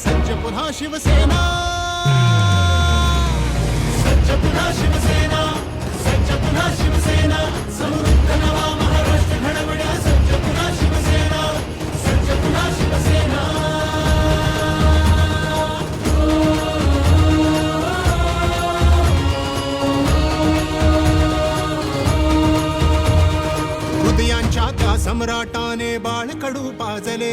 घडवण्या सज्ज पुन्हा शिवसेना सज्ज पुन्हा शिवसेना सज्ज पुन्हा शिवसेना समृद्ध नवा महाराष्ट्र घडवण्या सज्ज पुन्हा शिवसेना सज्ज पुन्हा शिवसेना हृदयांच्या त्या सम्राटाने बाळकडू पाजले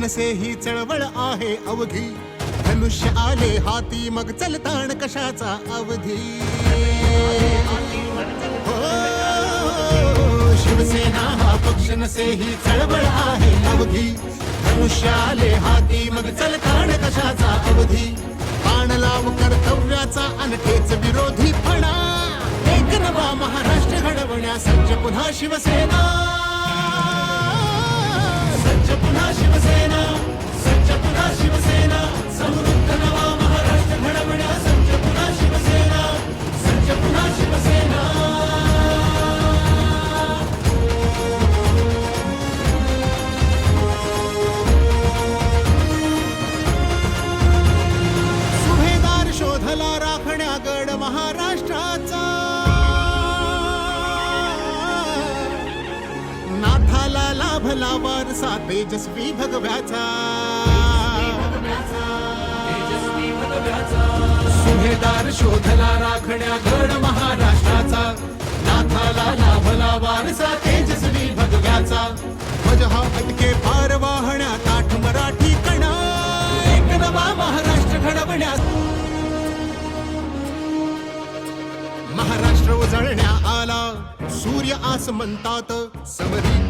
मनसे ही चळवळ आहे अवघी धनुष्य आले हाती मग चलताण कशाचा अवधी. हो, शिवसेना हा पक्ष नसे ही चळवळ आहे अवधी. धनुष्य आले हाती मग चलताण कशाचा अवधी. बाण लाव कर्तव्याचा अनखेच विरोधी फणा. एक नवा महाराष्ट्र घडवण्या सज्ज पुन्हा शिवसेना. सज्ज पुन्हा शिवसेना. लाभला वारसा तेजस्वी भगव्याचा. सुभेदार शोधला राखण्या गड महाराष्ट्राचा. नाथाला लाभला वारसा तेजस्वी भगव्याचा. ध्वज हा अटके पार वाहण्या ताठ मराठी कणा. एक नवा महाराष्ट्र घडवण्यास महाराष्ट्र उजळण्या आला. सूर्य आस म्हणतात समरी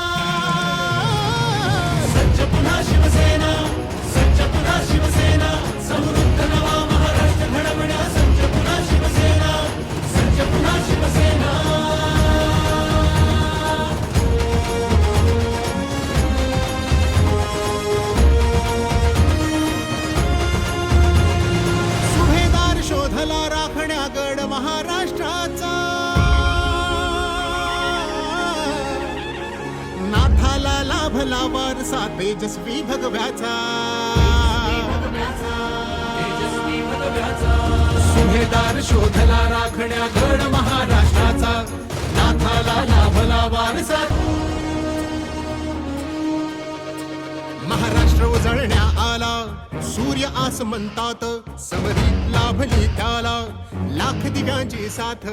गड महाराष्ट्राचा. नाथाला लाभला वारसा तेजस्वी भगव्याचा. सुभेदार शोधला राखण्या गड महाराष्ट्राचा. नाथाला लाभला वारसा. महाराष्ट्र उजळण्या आला. सूर्य आस म्हणतात समरी लाभली त्याला. लाख दिव्यांची साथ.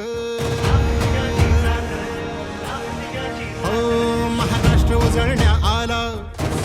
हो, महाराष्ट्र उजळण्या आला.